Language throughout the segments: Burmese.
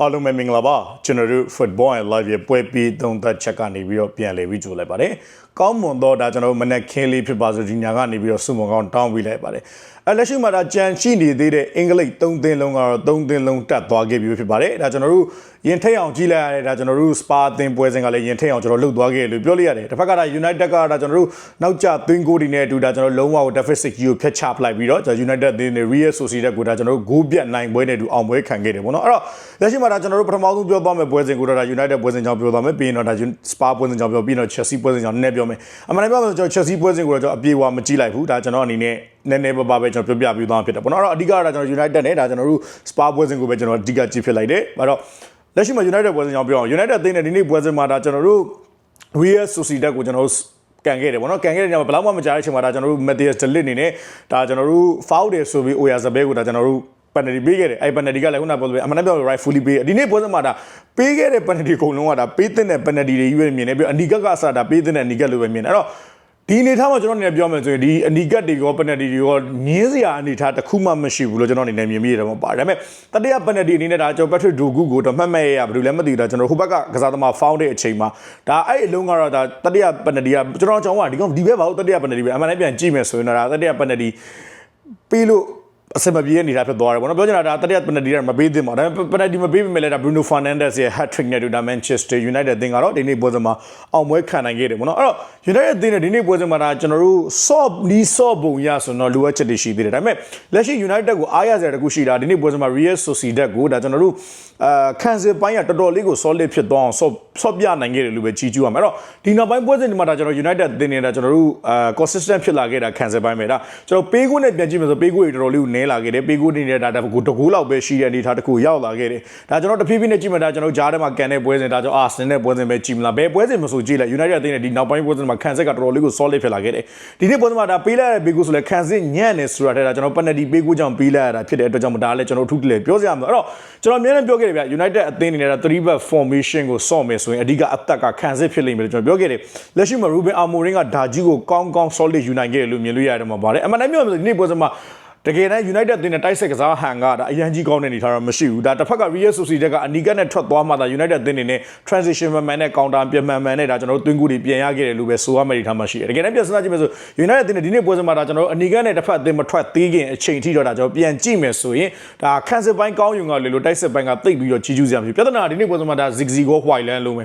အားလုံးပဲမင်္ဂလာပါကျွန်တော်တို့ football and live ရဲ့ပွဲပြီးသုံးသက်ချက်ကနေပြီးတော့ပြန်လည်ပြီးကြိုလိုက်ပါတယ် ကောင်းမွန်တော့ဒါကျွန်တော်တို့မနေ့ခင်းလေးဖြစ်ပါဆိုဒီညာကနေပြီးတော့စုမုံကောင်းတောင်းပြီးလိုက်ပါတယ်အဲလက်ရှိမှာဒါကြံရှိနေသေးတဲ့အင်္ဂလိပ်၃သင်းလုံးကတော့၃သင်းလုံးတက်သွားခဲ့ပြီဖြစ်ပါတယ်ဒါကျွန်တော်တို့ရင်ထိတ်အောင်ကြည့်လိုက်ရတယ်ဒါကျွန်တော်တို့ spa အသင်းပွဲစဉ်ကလည်းရင်ထိတ်အောင်ကျွန်တော်လှုပ်သွားခဲ့လို့ပြောလိုက်ရတယ်တစ်ဖက်ကဒါ United ကဒါကျွန်တော်တို့နောက်ကျသွင်းဂိုးတွေနဲ့အတူဒါကျွန်တော်လုံးဝကို deficit ကြီးကိုဖျက်ချပလိုက်ပြီးတော့ကျွန်တော် United အသင်းနဲ့ Real Sociedad ကိုဒါကျွန်တော်တို့ဂိုးပြတ်နိုင်ပွဲနဲ့အတူအောင်ပွဲခံခဲ့တယ်ပေါ့နော်အဲ့တော့လက်ရှိမှာဒါကျွန်တော်တို့ပထမဆုံးပြောသွားမယ့်ပွဲစဉ်ကိုတော့ဒါ United ပွဲစဉ်ကြောင့်ပြောသွားမယ်ပြီးရင်တော့ဒါ Spa ပွဲစဉ်ကြောင့်ပြောပြီးတော့ Chelsea ပွဲစဉ်ကြောင့်နည်းနည်းပြောမယ်အမှန်တကယ်ပြောမယ်ဆိုကျွန်တော် Chelsea ပွဲစဉ်ကိုတော့ကျွန်တော်အပြေအဝမကြည့်လိုက်ဘူးဒါကျွန်တော်အနေနဲ့နည်းနည်းပါးပါးပဲကျွန်တော်ပြောပြပြီးသွားမှာဖြစ်တယ်ပေါ့နော်အဲ့တော့အဓိကတော့ဒါကျွန်တော် United နဲ့ဒါကျွန်တော်တို့ Spa ပွဲစဉ်ကိုပဲကျွန်တော်အဓိကကြည့်ဖြစ်လိုက်တယ်အဲ့တော့လက်ရှိမှာ United ပွဲစဉ်ကြောင့်ပြောအောင် United အသင်းနဲ့ဒီနေ့ပွဲစဉ်မှာဒါကျွန်တော်တို့ Real Sociedad ကိုကျွန်တော်တို့ကန်ခဲ့တယ်ဗောနော်ကန်ခဲ့တဲ့ညမှာဘယ်လောက်မှမကြားတဲ့အချိန်မှာဒါကျွန်တော်တို့ Matthias De Ligt အနေနဲ့ဒါကျွန်တော်တို့ foul တယ်ဆိုပြီး Oyarzabal ကိုဒါကျွန်တော်တို့ penalty ပေးခဲ့တယ်အဲ့ penalty ကလည်းခုနပြောလို့အမှန်တမ်းပြော rightfully ပေးဒီနေ့ပွဲစဉ်မှာဒါပေးခဲ့တဲ့ penalty အကုန်လုံးကဒါပေးတဲ့ penalty တွေကြီးပဲမြင်နေပြီးအနီကတ်ကအစဒါပေးတဲ့အနီကတ်လိုပဲမြင်တယ်အဲ့တော့ဒီအနေထားမှာကျွန်တော်အနေနဲ့ပြောမယ်ဆိုရင်ဒီအနီကတ်တွေရော penalty တွေရောငင်းစရာအနေထားတစ်ခုမှမရှိဘူးလို့ကျွန်တော်အနေနဲ့မြင်မိရတယ်ပေါ့ပါတယ်ဒါပေမဲ့တတိယ penalty အနေနဲ့ဒါကျွန်တော် Patrick Dogu ကိုတော့မှတ်မဲ့ရဘယ်လိုလဲမသိဘူးဒါကျွန်တော်ဟိုဘက်ကကစားသမား foul တဲ့အချိန်မှာဒါအဲ့အလုံးကတော့ဒါတတိယ penalty ကကျွန်တော်ကြောင်းကဒီကောင်ဒီဘက်ဘာလို့တတိယ penalty ပဲအမှန်တည်းပြန်ကြည့်မယ်ဆိုရင်တော့ဒါတတိယ penalty ပြီးလို့ အစမပြေတဲ့အနေထားဖြစ်သွားတယ်ပေါ့နော်ပြောချင်တာဒါတတိယပနတီကမပေးသင့်ပါဘူးဒါပေမဲ့ပနတီမပေးပေမဲ့လည်းဒါ Bruno Fernandes ရဲ့ hat trick နဲ့တူဒါ Manchester United အသင်းကတော့ဒီနေ့ပွဲစဉ်မှာအောင်ပွဲခံနိုင်ခဲ့တယ်ပေါ့နော်အဲ့တော့ United အသင်းနဲ့ဒီနေ့ပွဲစဉ်မှာဒါကျွန်တော်တို့ soft နီး soft ပုံရဆိုတော့လိုအပ်ချက်တွေရှိသေးတယ်ဒါပေမဲ့လက်ရှိ United ကိုအားရစရာတခုရှိတာဒီနေ့ပွဲစဉ်မှာ Real Sociedad ကိုဒါကျွန်တော်တို့အာခံစစ်ပိုင်းကတော်တော်လေးကို solid ဖြစ်သွားအောင် soft soft ပြနိုင်ခဲ့တယ်လို့ပဲကြီးကျူးရမှာအဲ့တော့ဒီနောက်ပိုင်းပွဲစဉ်ဒီမှာဒါကျွန်တော် United အသင်းနဲ့ဒါကျွန်တော်တို့အာ consistent ဖြစ်လာခဲ့တာခံစစ်ပိုင်းပဲဒါကျွန်တော်ပေးကိုနဲ့ပြန်ကြည့်မယ်ဆိုပေးကိုတွေတော်တော်လေးကိုနည်းလာခဲ့တယ်ပေးကိုနေနဲ့ဒါတကူတကူလောက်ပဲရှိတဲ့အနေထားတကူရောက်လာခဲ့တယ်ဒါကျွန်တော်တဖြည်းဖြည်းနဲ့ကြည့်မှဒါကျွန်တော်ဂျားထဲမှာကန်တဲ့ပွဲစဉ်ဒါကျွန်တော်အာဆင်တဲ့ပွဲစဉ်ပဲကြည့်မလားဘယ်ပွဲစဉ်မဆိုကြည့်လိုက် United အသင်းနဲ့ဒီနောက်ပိုင်းပွဲစဉ်မှာခံစစ်ကတော်တော်လေးကို solid ဖြစ်လာခဲ့တယ်ဒီနေ့ပွဲစဉ်မှာဒါပေးလိုက်တဲ့ပေးကိုဆိုလဲခံစစ်ညံ့နေဆိုတာတဲ့ဒါကျွန်တော် penalty ပေးကိုကြောင့်ပေးလိုက်ရတာဖြစ်တဲ့အတွက်ကြောင့်ဒါလည်းကျွန်တော်ထူးတလဲပြောစရာမလိုအဲ့တော့ကျွန်တော်အများနဲ့ပြောခဲ့တယ်ဗျ United အသင်းအနေနဲ့3 back formation ကိုစော့မယ်ဆိုရင်အဓိကအသက်ကခံစစ်ဖြစ်လိမ့်မယ်လို့ကျွန်တော်ပြောခဲ့တယ်လက်ရှိမှာ Ruben Amorim ကဒါကြီးကိုကောင်းကောင်း solid ယူနိုင်ခဲ့တယ်လို့မြင်လို့ရတယ်မှာပါတယ်အမှန်တမ်းပြောမယ်ဆိုဒီနေ့ပွဲစဉ်မှာ တကယ်တမ်း United အသင်းနဲ့တိုက်ဆက်ကစားဟန်ကဒါအရန်ကြီးကောင်းတဲ့အနေထားတော့မရှိဘူးဒါတစ်ဖက်က Real Sociedad ကအနီကတ်နဲ့ထွက်သွားမှသာ United အသင်းနေနဲ့ transition မှန်မှန်နဲ့ counter ပြန်မှန်မှန်နဲ့ဒါကျွန်တော်တို့သွင်းကူတွေပြန်ရခဲ့တယ်လို့ပဲဆိုရမယ့်အနေထားမှရှိတယ်တကယ်တမ်းပြန်စဉ်းစားကြည့်မယ်ဆို United အသင်းနဲ့ဒီနေ့ပွဲစဉ်မှာဒါကျွန်တော်တို့အနီကတ်နဲ့တစ်ဖက်အသင်းမထွက်သေးခင်အချိန်ထိတော့ဒါကျွန်တော်ပြန်ကြည့်မယ်ဆိုရင်ဒါခန်းစစ်ပိုင်းကောင်းယုံကလေလို့တိုက်စစ်ပိုင်းကတိတ်ပြီးတော့ကြီးကျူးစရာမရှိပြဿနာဒီနေ့ပွဲစဉ်မှာဒါ Ziggy ကို White Land လုံးပဲ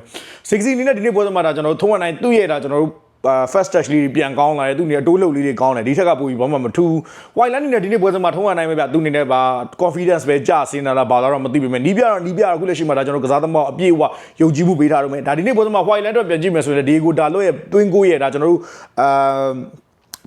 Ziggy အနေနဲ့ဒီနေ့ပွဲစဉ်မှာဒါကျွန်တော်တို့ထုံးဝနိုင်သူ့ရဲ့ဒါကျွန်တော်တို့ first touch လေးပြန်ကောင်းလာတယ်သူနေအတိုးလုတ်လေးတွေကောင်းတယ်ဒီထက်ကပိုပြီးဘာမှမထူး white line နဲ့ဒီနေ့ပွဲစဉ်မှာထုံးရနိုင်ပဲဗျသူနေနဲ့ပါ confidence ပဲကြာစင်းလာလားဘာလာတော့မသိပေမဲ့နီးပြတော့နီးပြတော့ခုလက်ရှိမှာဒါကျွန်တော်ကစားသမားအပြည့်အဝယုံကြည်မှုပေးထားတော့မယ်ဒါဒီနေ့ပွဲစဉ်မှာ white line တော့ပြန်ကြည့်မယ်ဆိုရင်ဒီကိုဒါလို့ရဲ့တွင်းကိုရဲ့ဒါကျွန်တော်တို့အာ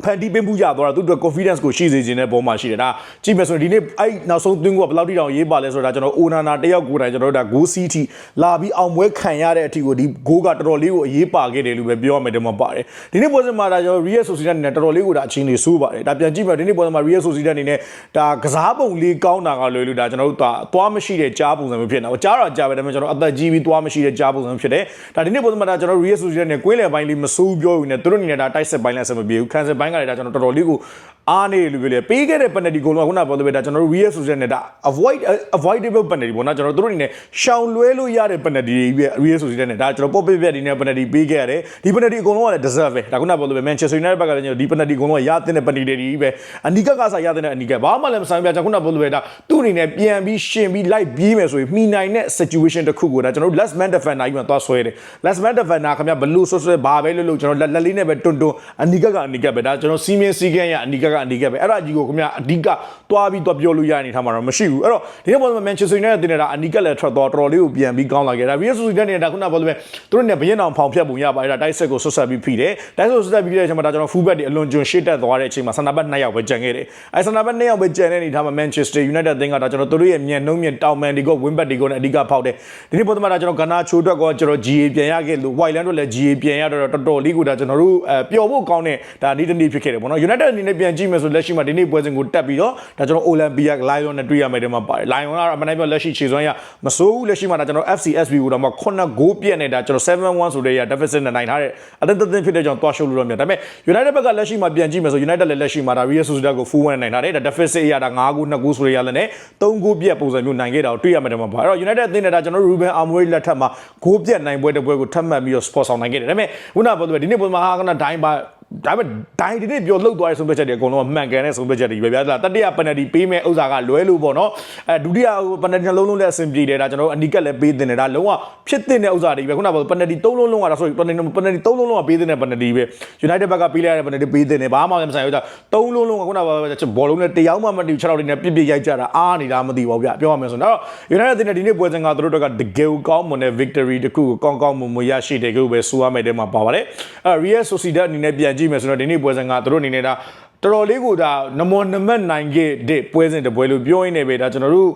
ဖန်တီးပင်းမှုရသွားတာသူတို့ confidence ကိုရှိစေခြင်းတဲ့ပုံမှာရှိတယ်ဒါကြည့်မယ်ဆိုရင်ဒီနေ့အဲ့နောက်ဆုံးသွင်းကိုဘယ်လောက်ထိတောင်ရေးပါလဲဆိုတာကျွန်တော်အိုနာနာတယောက်ကိုယ်တိုင်ကျွန်တော်တို့ဒါ goal CT လာပြီးအောင်ပွဲခံရတဲ့အထိကိုဒီ goal ကတော်တော်လေးကိုအရေးပါခဲ့တယ်လို့ပဲပြောရမယ်ဒီမှာပါတယ်ဒီနေ့ပွဲစဉ်မှာဒါကျွန်တော် Real Sociedad အနေနဲ့တော်တော်လေးကိုဒါအချင်းလေးစိုးပါတယ်ဒါပြန်ကြည့်မယ်ဒီနေ့ပွဲစဉ်မှာ Real Sociedad အနေနဲ့ဒါကစားပုံလေးကောင်းတာကလွယ်လို့ဒါကျွန်တော်တို့ဒါသွားမရှိတဲ့ကြားပုံစံမျိုးဖြစ်နေတာကြားတော့ကြားပဲဒါပေမဲ့ကျွန်တော်အသက်ကြီးပြီးသွားမရှိတဲ့ကြားပုံစံဖြစ်တယ်ဒါဒီနေ့ပွဲစဉ်မှာဒါကျွန်တော် Real Sociedad နဲ့ကွင်းလယ်ပိုင်းလေးမစိုးပြောယူနေသူတို့အနေနဲ့ဒါတိုက်ဆက်ပိုင်းလည်းဆက်မပြေဘူးခံဆက်ပိုင်းကလည်းဒါကျွန်တော်တော်တော်လေးကို အားနေလို့ပြောလေပေးခဲ့တဲ့ penalty goal ကခုနပြောလို့ပဲဒါကျွန်တော်တို့ real social နဲ့ဒါ avoid avoidable penalty ပေါ့နော်ကျွန်တော်တို့အနေနဲ့ရှောင်လွဲလို့ရတဲ့ penalty တွေပဲ real social နဲ့ဒါကျွန်တော် pop pip ဒီနဲ့ penalty ပေးခဲ့ရတယ်ဒီ penalty အကုန်လုံးကလည်း deserve ပဲဒါခုနပြောလို့ပဲ Manchester United ဘက်ကလည်းကျွန်တော်ဒီ penalty အကုန်လုံးကရတဲ့ penalty တွေကြီးပဲအနီကကစားရတဲ့အနီကဘာမှလည်းမဆိုင်ပြကျွန်တော်ခုနပြောလို့ပဲဒါသူ့အနေနဲ့ပြန်ပြီးရှင်ပြီး light ပြေးမယ်ဆိုရင်မှီနိုင်တဲ့ situation တစ်ခုကိုဒါကျွန်တော်တို့ last man defender ကြီးမှသွားဆွဲတယ် last man defender ခင်ဗျဘလူးဆွဆွဲဘာပဲလို့လို့ကျွန်တော်လက်လေးနဲ့ပဲတွန်းတွန်းအနီကကအနီကပဲဒါကျွန်တော်စီမင်းစီကန်းရအနီကကအနီကပဲအဲ့ဒါကြီးကိုခင်ဗျအဓိကသွားပြီးသွားပြောလို့ရနေထားမှာတော့မရှိဘူးအဲ့တော့ဒီနေ့ပေါ်မှာ Manchester United တင်နေတာအနီကလည်းထွက်သွားတော်တော်လေးကိုပြန်ပြီးကောင်းလာခဲ့တာ Real Sociedad နေတာခုနပြောလို့ပဲသူတို့နဲ့ဘရင်အောင်ဖောင်ဖြတ်ပုံရပါအဲ့ဒါတိုက်ဆက်ကိုဆွတ်ဆက်ပြီးဖိတယ်တိုက်ဆက်ဆွတ်ဆက်ပြီးတဲ့အချိန်မှာဒါကျွန်တော် full back တွေအလွန်ကျွံရှေ့တက်သွားတဲ့အချိန်မှာဆန္ဒဘတ်2ယောက်ပဲကြံခဲ့တယ်အဲ့ဆန္ဒဘတ်2ယောက်ပဲကြံတဲ့အနေထားမှာ Manchester United တင်ကဒါကျွန်တော်တို့ရဲ့မြန်နှုံးမြန်တောင်မန်ဒီကို win back ဒီကိုနဲ့အဓိကဖောက်တယ်ဒီနေ့ပေါ်မှာဒါကျွန်တော်ကနာချိုးအတွက်ကောကျွန်တော် GA ပြန်ရခဲ့လို့ White Land တို့လည်း GA ပြန်ရတော့တော်တော်လေးကိုဒါကျွန်တော်တို့အဲပျော်ဖို့ကောင်းတဲ့ဒါနေ့တစ်နေ့ဖြစ်ခဲ့တယ်ပေါ့နော် United အနေနဲ့ပြန်ကြည့်ကြည့်မယ်ဆိုလက်ရှိမှာဒီနေ့ပွဲစဉ်ကိုတက်ပြီးတော့ဒါကျွန်တော်အိုလံပီယာလိုင်ယွန်နဲ့တွေ့ရမယ်တဲ့မှာပါတယ်လိုင်ယွန်ကတော့အမှန်တမ်းပြောလက်ရှိခြေစွမ်းရမစိုးဘူးလက်ရှိမှာဒါကျွန်တော် FCSB ကိုတော့မှ9ဂိုးပြက်နေတာကျွန်တော်7-1ဆိုတဲ့ရ deficit နဲ့နိုင်ထားတဲ့အသင်းသင်းဖြစ်တဲ့ကြောင့်တွားရှုပ်လို့တော့မြင်ဒါပေမဲ့ United ဘက်ကလက်ရှိမှာပြန်ကြည့်မယ်ဆို United လည်းလက်ရှိမှာဒါ Real Sociedad ကို4-1နိုင်ထားတယ်ဒါ deficit အရဒါ9ဂိုး2ဂိုးဆိုတဲ့ရလည်းနဲ့3ဂိုးပြက်ပုံစံမျိုးနိုင်ခဲ့တာကိုတွေ့ရမယ်တဲ့မှာပါအဲ့တော့ United အသင်းနဲ့ဒါကျွန်တော် Ruben Amorim လက်ထက်မှာဂိုးပြက်နိုင်ပွဲတစ်ပွဲကိုထပ်မံပြီးတော့ sport ဆောင်နိုင်ခဲ့တယ်ဒါပေမဲ့ခုနကပြောသလိုဒီနေ့ပုံမှာဟာကနဒိုင်းပါ ဒါပေမဲ့ဒိုင်ဒီနေ့ပြောလှုပ်သွားတဲ့ဆုံးဖြတ်ချက်တွေအကုန်လုံးမှန်ကန်တဲ့ဆုံးဖြတ်ချက်တွေပဲဗျာတတိယပယ်နယ်တီပေးမဲ့ဥစ္စာကလွဲလို့ပေါ့နော်အဲဒုတိယပယ်နယ်တီနှလုံးလုံးလည်းအဆင်ပြေတယ်ဒါကျွန်တော်အနီကက်လည်းပေးတင်တယ်ဒါလုံးဝဖြစ်တင်တဲ့ဥစ္စာတွေပဲခုနကပယ်နယ်တီ၃လုံးလုံးကတော့ sorry ပယ်နယ်တီပယ်နယ်တီ၃လုံးလုံးကပေးတင်တဲ့ပယ်နယ်တီပဲ United ဘက်ကပေးလိုက်ရတဲ့ပယ်နယ်တီပေးတင်တယ်ဘာမှမဆိုင်ဘူးဒါ၃လုံးလုံးကခုနကဘောလုံးနဲ့တယောက်မှမတည်6လောက်တွေနဲ့ပြစ်ပြစ်ရိုက်ကြတာအားနေတာမသိပါဘူးဗျပြောရမယ်ဆိုတော့ United တင်တဲ့ဒီနေ့ပွဲစဉ်ကသူတို့တို့ကတကယ်ကောင်းမွန်တဲ့ victory တခုကိုကောင်းကောင်းမွန်မွန်ရရှိတယ်လို့ပဲဆိုရမယ်တဲ့မှာပါပါတယ်အဲ Real Sociedad အနေနဲ့ပြန်ကြည့်မယ်ဆိုတော့ဒီနေ့ပွဲစဉ်ကသူတို့အနေနဲ့ဒါတော်တော်လေးကိုဒါနမောနမတ်နိုင်ခဲ့တဲ့ပွဲစဉ်တစ်ပွဲလို့ပြောရင်းနေပဲဒါကျွန်တော်တို့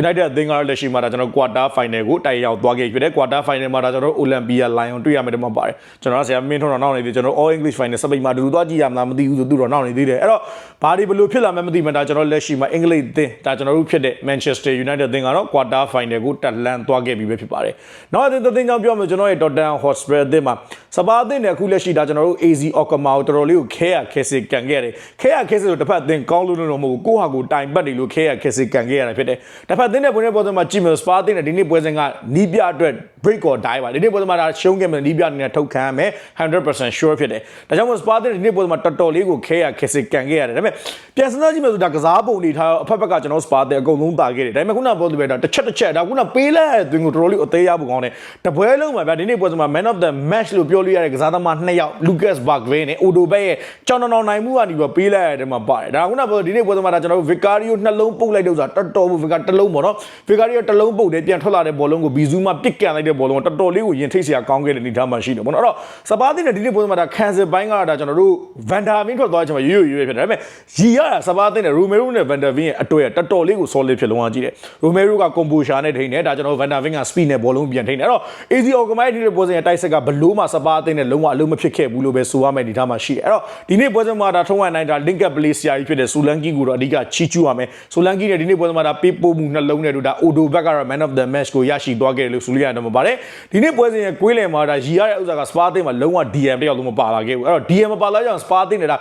United အသင်းကတော့လက်ရှိမှာဒါကျွန်တော် quarter final ကိုတိုက်ရောက်သွားခဲ့ဖြစ်တယ် quarter final မှာဒါကျွန်တော် Olympia Lion တွေ့ရမယ်တမပါတယ်ကျွန်တော်ဆရာမင်းထွန်းတော်နောက်နေသေးကျွန်တော် All English final စပိန်မှာတူသွားကြည့်ရမလားမသိဘူးဆိုသူတော့နောက်နေသေးတယ်အဲ့တော့ဘာဒီဘယ်လိုဖြစ်လာမှမသိမှဒါကျွန်တော်လက်ရှိမှာအင်္ဂလိပ်အသင်းဒါကျွန်တော်တို့ဖြစ်တဲ့ Manchester United အသင်းကတော့ quarter final ကိုတက်လန်သွားခဲ့ပြီပဲဖြစ်ပါတယ်နောက်အသင်းအသင်းကြောင့်ပြောမယ်ကျွန်တော်ရဲ့ Tottenham Hotspur အသင်းမှာစပါအသင်းနဲ့အခုလက်ရှိဒါကျွန်တော်တို့ AZ Okama ကိုတော်တော်လေးကိုခဲရခဲစစ်ကန်ခဲ့ရတယ်ခဲရခဲစစ်ဆိုတစ်ဖက်အသင်းကောင်းလို့တော့မဟုတ်ဘူးကိုယ့်ဟာကိုယ်တိုင်ပတ်တယ်လို့ခဲရခဲစစ်ကန်ခဲ့ရတာဖြစ်တယ်တစ်ဖက်အသင်းနဲ့ပွဲနဲ့ပေါ်မှာကြည့်မယ်စပါအသင်းနဲ့ဒီနေ့ပွဲစဉ်ကနီးပြအတွက် break or die ပါဒီနေ့ပွဲစဉ်မှာဒါရှုံးခဲ့မယ်နီးပြအနေနဲ့ထုတ်ခံရမယ်100% sure ဖြစ်တယ်ဒါကြောင့်မို့စပါအသင်းဒီနေ့ပွဲစဉ်မှာတော်တော်လေးကိုခဲရခဲစစ်ကန်ခဲ့ရတယ်ဒါပေမဲ့ပြန်စဉ်းစားကြည့်မယ်ဆိုဒါကစားပုံတွေထားအဖက်ဖက်ကကျွန်တော်စပါအသင်းအကုန်လုံးတာခဲ့တယ်ဒါပေမဲ့ခုနကပြောသူပဲဒါတစ်ချက်တစ်ချက်ဒါခုနပေးလိုက်တဲ့တွင်ကိုတော်တော်လေးအသေးရဖို့ကောင်းတယ်တပွဲလုံးမှာဗျာဒီနေ့ပွဲစဉ်မှာ man of the match လို့ပြောလို့ရတဲ့ကစားသမားနှစ်ယောက် Lucas Bargvay နဲ့ Odo Beck ရဲ့ကြောင်တောင်တောင်နိုင်မှုကနေပြီးပေးလိုက်ရတဲ့မှာပါတယ်ဒါခုနကပြောဒီနေ့ပွဲစဉ်မှာဒါကျွန်တော်တို့ Vicario နှလုံးပုတ်လိုက်တဲ့ဥစ္စာတော်တော်ဘူး Vicar တစ်လုံးပေါ့နော် Vicario တစ်လုံးပုတ်တယ်ပြန်ထွက်လာတဲ့ဘောလုံးကိုဘီဇူးမှပစ်ကန်လိုက်တဲ့ဘောလုံးကတော်တော်လေးကိုရင်ထိတ်စရာကောင်းခဲ့တဲ့အနေအထားမှရှိတယ်ပေါ့နော်အဲ့တော့စပါးတင်တဲ့ဒီနေ့ပွဲစဉ်မှာဒါခံစစ်ပိုင်းကတော့ဒါကျွန်တော်တို့ Van der Veen ထွက်သွားတဲ့အချိန်မှာရွရွရွရွဖြစ်တယ်ဒါပေမဲ့ရီရတာစပါးတင်တဲ့ Romero နဲ့ Van der Veen ရဲ့အတွေ့အတော်တော်လေးကို solid ဖြစ်လုံးဝကြည့်တယ် Romero က composure နဲ့ထိန်းတယ်ဒါကျွန်တော် Van der Veen က speed နဲ့ဘောလုံးပြန်ထိန်းတယ်အဲ့တော့ AZ Organize ဒီနေ့ပွဲစဉ်ရဲ့တိုက်ဆက်ကဘလို့မှစပါးတင်တဲ့လုံးဝအလုံးမဖြစ်ခဲ့ဘူးလို့ပဲဆိုရမယ်ဒီထားမှာရှိတယ်အဲ့တော့ဒီနေ့ပွဲစဉ်မှာဒါထုံးဝနိုင်ဒါ link up play ဆရာကြီးဖြစ်တဲ့ Solanki ကိုတော့အဓိကချီးကျူးရမယ် Solanki နဲ့ဒီနေ့ပွဲစဉ်မှာဒါပေးပို့မှုနှလုံးနဲ့တို့ဒါ Odo Beck ကတော့ man of the match ကိုရရှိသွားခဲ့တယ်လို့ဆိုလို့ရတယ်မှာပါတယ်ဒီနေ့ပွဲစဉ်ရဲ့ကွေးလယ်မှာဒါရီရတဲ့ဥစ္စာက Spa သိမ်းမှာလုံးဝ DM တယောက်လုံးမပါလာခဲ့ဘူးအဲ့တော့ DM မပါလာကြအောင် Spa သိမ်းနေတာ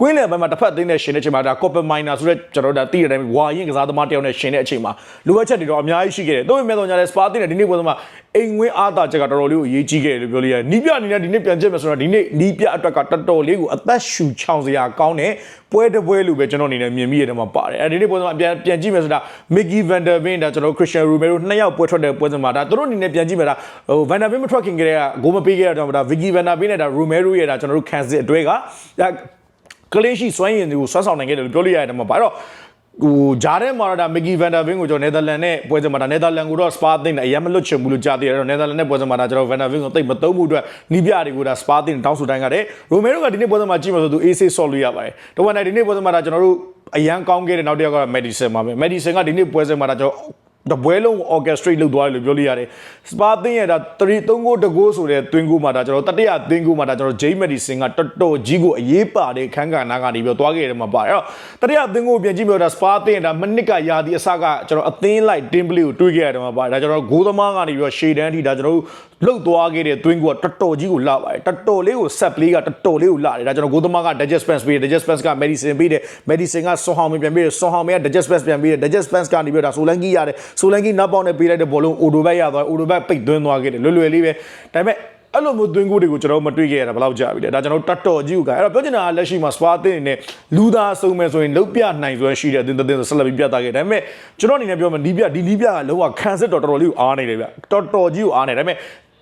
ကွေးလယ်ဘက်မှာတစ်ဖက်သိမ်းတဲ့ရှင်တဲ့ချိန်မှာဒါ Copper Miner ဆိုတဲ့ကျွန်တော်တို့ဒါသိတဲ့အတိုင်းဝါရင်ကစားသမားတယောက်နဲ့ရှင်တဲ့အချိန်မှာလိုအပ်ချက်တွေတော့အများကြီးရှိခဲ့တယ်တို့ပေမဲ့တော့ညာလဲ Spa သိမ်းတဲ့ဒီနေ့ပွဲစဉ်မှာအိမ်ဝင်းအားသာချက်ကတော်တော်လေးကိုအရေးကြီးခဲ့တယ်လို့ပြောလို့ရတယ်နီးပြအနေနဲ့ဒီနေ့ပြန်ချက်မယ်ဆိုတော့ဒီနေ့နီးပြအတွက်ကတော်တော်လေးကိုအသက်ရှူချောင်စရာကောင်းတဲ့ ပွဲတစ်ပွဲလို့ပဲကျွန်တော်အနေနဲ့မြင်မိရတယ်မှာပါတယ်အဲဒီနေ့ပွဲစဉ်မှာပြန်ပြန်ကြည့်မယ်ဆိုတာ Mickey Van der Ven ဒါကျွန်တော် Christian Romero နှစ်ယောက်ပွဲထွက်တဲ့ပွဲစဉ်မှာဒါသူတို့အနေနဲ့ပြန်ကြည့်မယ်ဒါဟို Van der Ven မထွက်ခင်ကတည်းကဂိုးမပေးခဲ့ရတော့ဒါ Vicky Van der Ven နဲ့ဒါ Romero ရဲ့ဒါကျွန်တော်တို့ခံစစ်အတွဲကဒါကလေးရှိစွမ်းရည်တွေကိုဆွမ်းဆောင်နိုင်ခဲ့တယ်လို့ပြောလို့ရတယ်မှာပါအဲ့တော့ ဟိုဂျားထဲမှာတော့ဒါမီဂီဗန်ဒါဗင်းကိုကျွန်တော်နယ်သာလန်နဲ့ပွဲစဉ်မှာဒါနယ်သာလန်ကိုတော့စပါသိန်းနဲ့အရင်မလွတ်ချင်ဘူးလို့ကြားသိရတယ်တော့နယ်သာလန်နဲ့ပွဲစဉ်မှာဒါကျွန်တော်ဗန်ဒါဗင်းကိုတိတ်မသုံးဘူးအတွက်နီးပြတွေကိုဒါစပါသိန်းတောင်းဆိုတိုင်းကတဲ့ရိုမေရိုကဒီနေ့ပွဲစဉ်မှာကြည့်မှဆိုသူ AC ဆော့လို့ရပါတယ်တော့ဝန်နိုင်ဒီနေ့ပွဲစဉ်မှာဒါကျွန်တော်တို့အရန်ကောင်းခဲ့တဲ့နောက်တစ်ယောက်ကတော့ Medicine ပါပဲ Medicine ကဒီနေ့ပွဲစဉ်မှာဒါကျွန်တော် တပွဲလုံး orchestrate လုပ်သွားတယ်လို့ပြောလို့ရတယ်။ Spa သင်းရဲ့ဒါ3 3ကိုတကိုးဆိုတဲ့တွင်းကိုမှာဒါကျွန်တော်တတိယသင်းကိုမှာဒါကျွန်တော် James Madison ကတော်တော်ကြီးကိုအရေးပါတဲ့ခန်းကဏ္ဍကနေပြီးသွားခဲ့တယ်မှာပါ။အဲ့တော့တတိယသင်းကိုပြန်ကြည့်ပြီးတော့ Spa သင်းဒါမနစ်ကရာသီအစကကျွန်တော်အသင်းလိုက် team play ကိုတွေးခဲ့ရတယ်မှာပါ။ဒါကျွန်တော်ဂိုးသမားကနေပြီးတော့ရှေ့တန်းထိဒါကျွန်တော်လှုပ်သွားခဲ့တဲ့တွင်းကိုကတော်တော်ကြီးကိုလာပါတယ်။တော်တော်လေးကို set play ကတော်တော်လေးကိုလာတယ်။ဒါကျွန်တော်ဂိုးသမားက Digest Spence ပေးတယ် Digest Spence က Medicine ပေးတယ် Medicine က Son Heung-min ပြန်ပေးတယ် Son Heung-min က Digest Spence ပြန်ပေးတယ် Digest Spence ကနေပြီးတော့ဒါ Solanki ရတယ် Solanki နောက်ပေါက်နဲ့ပေးလိုက်တဲ့ဘောလုံး Odo Beck ရသွား Odo Beck ပိတ်သွင်းသွားခဲ့တယ်လွယ်လွယ်လေးပဲဒါပေမဲ့အဲ့လိုမျိုးသွင်းကိုတွေကိုကျွန်တော်မတွေ့ခဲ့ရတာဘယ်လောက်ကြာပြီလဲဒါကျွန်တော်တတ်တော်ကြီးကိုကအဲ့တော့ပြောချင်တာကလက်ရှိမှာ Spa အသင်းအနေနဲ့လူသားဆုံးမဲ့ဆိုရင်လုတ်ပြနိုင်စွမ်းရှိတဲ့အသင်းတစ်သင်းဆိုဆက်လက်ပြီးပြသခဲ့ဒါပေမဲ့ကျွန်တော်အနေနဲ့ပြောမယ်နီးပြဒီနီးပြကလောကခံစစ်တော်တော်တော်လေးကိုအားနေတယ်ဗျတော်တော်ကြီးကိုအားနေဒါပေမဲ့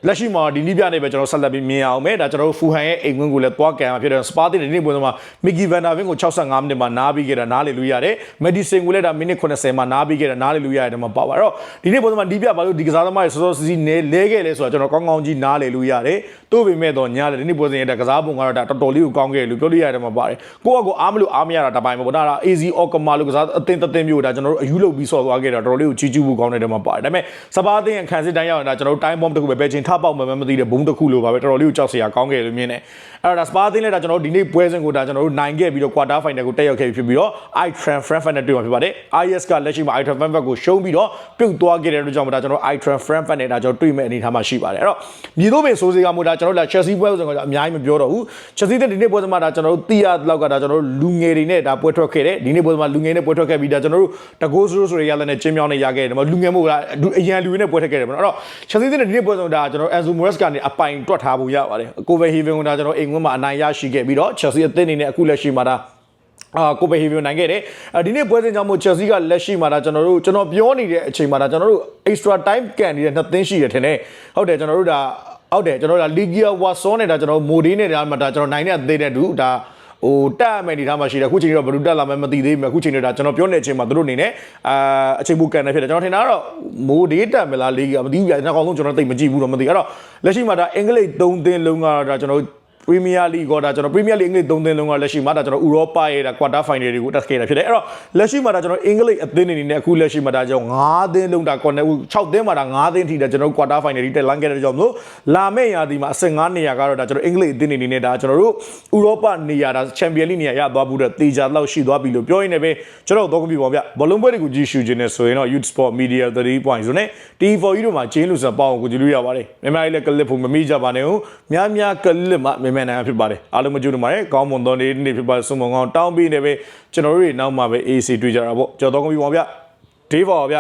လက်ရှိမှာဒီနီးပြနေပဲကျွန်တော်ဆက်လက်ပြီးမြင်အောင်မယ်ဒါကျွန်တော်တို့ဖူဟန်ရဲ့အိမ်ဝင်ကိုလည်းသွားကန်မှာဖြစ်တယ်စပါတင်ဒီနေ့ပွဲမှာမီဂီဗန်ဒါဗင်ကို65မိနစ်မှာနားပြီးခဲ့တာနားလေလို့ရတယ်မက်ဒီဆင်ကိုလည်းဒါမိနစ်80မှာနားပြီးခဲ့တာနားလေလို့ရတယ်မှာပါပါတော့ဒီနေ့ပွဲမှာနီးပြပါလို့ဒီကစားသမားရဲ့စောစောစီးစီးနေလဲခဲ့လဲဆိုတော့ကျွန်တော်ကောင်းကောင်းကြီးနားလေလို့ရတယ်သို့ပေမဲ့တော့ညာလေဒီနေ့ပွဲစဉ်ရဲ့ကစားပုံကတော့ဒါတော်တော်လေးကိုကောင်းခဲ့လို့ပြောလို့ရတယ်မှာပါတယ်ကိုကကိုအားမလို့အားမရတာတပိုင်းပေါ့ဒါဒါ AZ Okama လို့ကစားအသင်းတသင်းမျိုးဒါကျွန်တော်တို့အယူလုပ်ပြီးဆော်သွားခဲ့တာတော်တော်လေးကိုကြီးကျူးမှုကောင်းတဲ့တဲမှာပါတယ်ဒါပေမဲ့စပါးအသင်းရဲ့ခံစစ်တိုင်းရောက်နေတာကျွန်တော်တို့ time bomb တခုပဲပဲချင်းထပေါက်မှမသိတဲ့ဘုံတစ်ခုလိုပါပဲတော်တော်လေးကိုကြောက်စရာကောင်းခဲ့လို့မြင်တယ်အဲ့ဒါစပါးသင်းလည်းဒါကျွန်တော်တို့ဒီနေ့ပွဲစဉ်ကိုဒါကျွန်တော်တို့နိုင်ခဲ့ပြီးတော့ quarter final ကိုတက်ရောက်ခဲ့ပြီးဖြစ်ပြီးတော့ i tran frankfurt နဲ့တွေ့မှာဖြစ်ပါတယ် is ကလက်ရှိမှာ i tran frankfurt ကိုရှုံးပြီးတော့ပြုတ်သွားခဲ့တဲ့အတွက်ကြောင့်ဒါကျွန်တော် i tran frankfurt နဲ့ဒါကျွန်တော်တွေ့မဲ့အနေအထားမှာရှိပါတယ်အဲ့တော့မြေတို့ပင်ဆိုးစေကမို့ဒါကျွန်တော်တို့ Chelsea ပွဲစဉ်ကအများကြီးမပြောတော့ဘူး Chelsea တဲ့ဒီနေ့ပွဲစဉ်မှာဒါကျွန်တော်တို့သိရလောက်ကဒါကျွန်တော်တို့လူငယ်တွေနဲ့ဒါပွဲထွက်ခဲ့တယ်ဒီနေ့ပွဲစဉ်မှာလူငယ်နဲ့ပွဲထွက်ခဲ့ပြီးဒါကျွန်တော်တို့တကိုးဆိုးဆိုရရလည်းနဲ့ကျင်းမြောင်းနေရခဲ့တယ်လူငယ်မို့လားအရန်လူတွေနဲ့ပွဲထွက်ခဲ့တယ်ပေါ့နော်အဲ့တော့ Chelsea တဲ့ဒီနေ့ပွဲစဉ်ဒါကျွန်တော် Enzo Moraes ကနေအပိုင်တွက်ထားဖို့ရပါတယ် Copenhagen ကဒါကျွန်တော်အိမ်ဝင်းမှာအနိုင်ရရှိခဲ့ပြီးတော့ Chelsea အသင်းအနေနဲ့အခုလက်ရှိမှာဒါအာကိုပေဟီဗီယိုနိုင်ခဲ့တယ်အဲဒီနေ့ပွဲစဉ်ကြောင့်မို့ Chelsea ကလက်ရှိမှာဒါကျွန်တော်တို့ကျွန်တော်ပြောနေတဲ့အချိန်မှာဒါကျွန်တော်တို့ extra time ကန်နေတဲ့နှစ်သင်းရှိတယ်ထင်တယ်ဟုတ်တယ်ကျွန်တော်တို့ဒါဟုတ်တယ်ကျွန်တော်တို့ဒါ Ligia Watson နဲ့ဒါကျွန်တော်မိုဒီနဲ့ဒါမှဒါကျွန်တော်နိုင်တဲ့အသေးတဲ့တူဒါ ဟိုတက်မယ်ဒီထားမှာရှိတယ်အခုချိန်တော့ဘယ်လိုတက်လာမှမသိသေးဘူးအခုချိန်တော့ဒါကျွန်တော်ပြောနေတဲ့အချိန်မှာသူတို့အနေနဲ့အာအချိန်ဘူးကန်နေဖြစ်တယ်ကျွန်တော်ထင်တာကတော့မိုဒီတက်မလားလီဂီယာမသိဘူးပြနောက်ဆုံးကျွန်တော်သိမကြည့်ဘူးတော့မသိအဲ့တော့လက်ရှိမှာဒါအင်္ဂလိပ်၃သင်းလုံးကတော့ဒါကျွန်တော် ပရီးမီးယားလိဂ်ကဒါကျွန်တော်ပရီးမီးယားလိဂ်အင်္ဂလိပ်၃သင်းလုံးကလက်ရှိမှာဒါကျွန်တော်ဥရောပရဲ့ဒါကွာတာဖိုင်နယ်တွေကိုတက်ခဲ့တာဖြစ်တယ်အဲ့တော့လက်ရှိမှာဒါကျွန်တော်အင်္ဂလိပ်အသင်းတွေအနေနဲ့အခုလက်ရှိမှာဒါကျွန်တော်၅သင်းလုံးဒါကွန်နယ်6သင်းမှာဒါ၅သင်းထိဒါကျွန်တော်ကွာတာဖိုင်နယ်တွေတက်လန်းခဲ့တဲ့ကြောင့်မလို့လာမယ့်ရာသီမှာအဆင့်၅နေရာကတော့ဒါကျွန်တော်အင်္ဂလိပ်အသင်းတွေအနေနဲ့ဒါကျွန်တော်တို့ဥရောပနေရာဒါချန်ပီယံလိနေရာရသွားဘူးတဲ့တေချာလောက်ရှိသွားပြီလို့ပြောရင်းနဲ့ပဲကျွန်တော်တော့ကွန်ပျူတာဗျဘောလုံးပွဲတွေကိုကြည့်ရှုခြင်းနဲ့ဆိုရင်တော့ Youth Sport Media 3.0နဲ့ T4E တို့မှာကျင်းလို့ဆိုပေါအောင်ကိုကြည့်လို့ရပါတယ်မြန်မာလေးလည်းကလစ်ဖို့မမိကြပါနဲ့ဦးများများကလစ်မှမြန်မာနိုင်ငံဖြစ်ပါတယ်အားလုံးမကြည့်လို့ပါတယ်ကောင်းမွန်သောနေ့နေ့ဖြစ်ပါစုံမကောင်းတောင်းပြီးနေပဲကျွန်တော်တို့တွေနောက်မှပဲ AC တွေ့ကြတာပေါ့ကြော်တော့ကွန်ပျူတာဗျဒေးပါဗျ